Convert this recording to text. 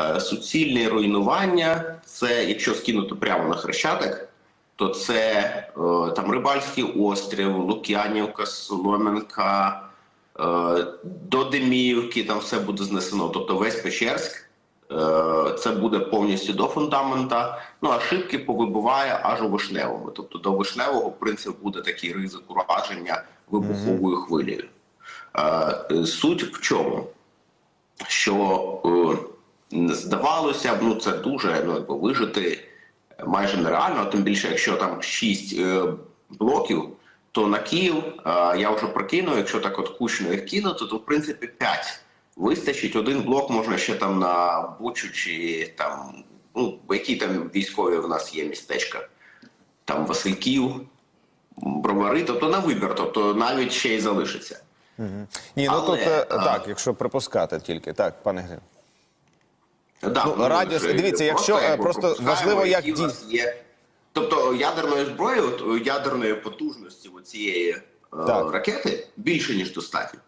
Е, суцільне руйнування це, якщо скинути прямо на хрещатик, то це е, там Рибальський острів, Лук'янівка, Солом'янка, е, до Деміївки, там все буде знесено. Тобто весь Печерськ, це буде повністю до фундамента. Ну а шибки повибиває аж у Вишневому. Тобто до Вишневого, в принципі, буде такий ризик ураження вибуховою хвилею. Суть в чому? Що здавалося б, ну це дуже ну, якби, вижити майже нереально, тим більше, якщо там 6 е, блоків, то на Київ е, я вже прикинув, якщо так от кучно їх кинути, то в принципі 5 вистачить. Один блок можна ще там на Бучу чи там, ну, які там військові в нас є містечка, там Васильків, Бровари, тобто на вибір, тобто навіть ще й залишиться. Ні, ну Але, тут е, а- так, якщо припускати тільки так, пане Грин. Да, Ну, радіус- вже дивіться, якщо, просто, просто важливо, як які ді- є. Тобто ядерної зброї, от, ядерної потужності цієї е, ракети більше ніж достатньо.